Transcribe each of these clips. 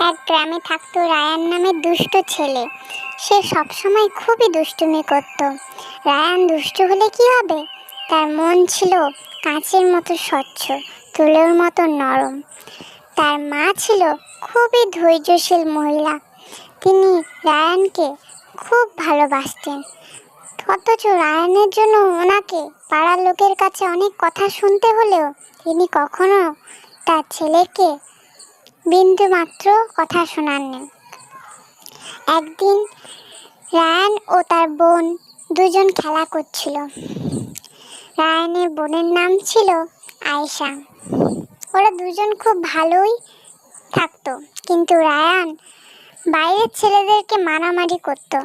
এক গ্রামে থাকতো রায়ান নামের দুষ্ট ছেলে। সে সবসময় খুবই দুষ্টুমি করত। রায়ান দুষ্টু হলে কি হবে? তার মন ছিল কাঁচের মতো স্বচ্ছ তুলোর মতো নরম। তার মা ছিল খুবই ধৈর্যশীল মহিলা। তিনি রায়ানকে খুব ভালোবাসতেন। অথচ রায়ানের জন্য ওনাকে পাড়ার লোকের কাছে অনেক কথা শুনতে হলেও তিনি কখনো তার ছেলেকে বিন্দু মাত্র কথা শোনাননি একদিন রায়ান ও তার বোন দুজন খেলা করছিল। রায়ানের বোনের নাম ছিল আয়েশা। ওরা দুজন খুব ভালোই থাকতো, কিন্তু রায়ান বাইরের ছেলেদেরকে মারামারি করতো।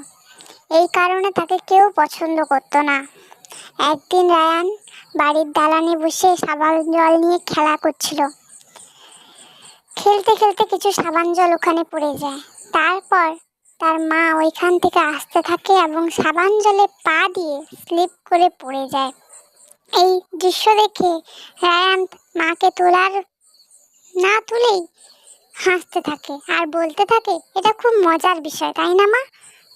এই কারণে তাকে কেউ পছন্দ করতো না। একদিন রায়ান বাড়ির দালানে বসে সাবান জল নিয়ে খেলা করছিল। খেলতে খেলতে কিছু সাবান জল ওখানে পড়ে যায়। তারপর তার মা ওইখান থেকে আসতে থাকে এবং সাবান জলে পা দিয়ে স্লিপ করে পড়ে যায়। এই দৃশ্য দেখে রায়ান মাকে তোলার, না তুলেই হাসতে থাকে। আর বলতে থাকে, এটা খুব মজার বিষয়, তাই না মা?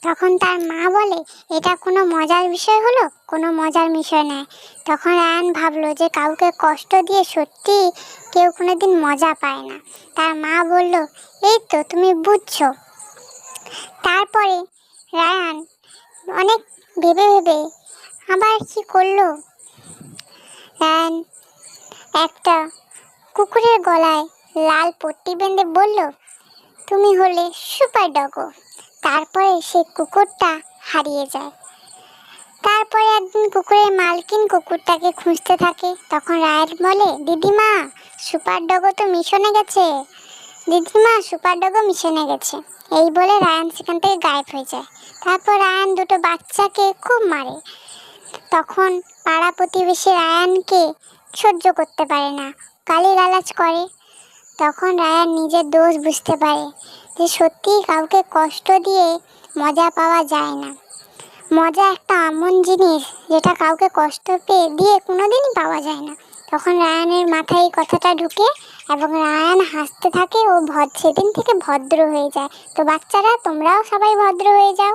তখন তার মা বলে, এটা কোনো মজার বিষয় হলো? কোনো মজার বিষয় নয়। তখন রায়ান ভাবলো যে কাউকে কষ্ট দিয়ে সত্যি কেউ কোনো দিন মজা পায় না। তার মা বলল, এই তো, তুমি বুঝছ। তারপরে রায়ান অনেক ভেবে ভেবে, আবার কি করল? রায়ান একটা কুকুরের গলায় লাল পট্টি বেঁধে বলল, তুমি হলে সুপার ডগো। তারপরে সেই কুকুরটা হারিয়ে যায়। তারপরে একদিন কুকুরের মালকিন কুকুরটাকে খুঁজতে থাকে। তখন রায়ের বলে, দিদিমা, সুপার ডগো তো মিশনে গেছে। দিদিমা, সুপার ডগো মিশনে গেছে। এই বলে রায়ান সেখান থেকে গায়েব হয়ে যায়। তারপর রায়ান দুটো বাচ্চাকে খুব মারে। তখন পাড়া প্রতিবেশী রায়ানকে সহ্য করতে পারে না। গালিগালাজ করে। তখন রায়ান নিজের দোষ বুঝতে পারে যে সত্যিই কাউকে কষ্ট দিয়ে মজা পাওয়া যায় না। মজা একটা এমন জিনিস যেটা কাউকে কষ্ট পেয়ে দিয়ে কোনোদিনই পাওয়া যায় না। তখন রায়ানের মাথায় এই কথাটা ঢুকে এবং রায়ান হাসতে থাকে ও ভদ সেদিন থেকে ভদ্র হয়ে যায়। তো বাচ্চারা, তোমরাও সবাই ভদ্র হয়ে যাও।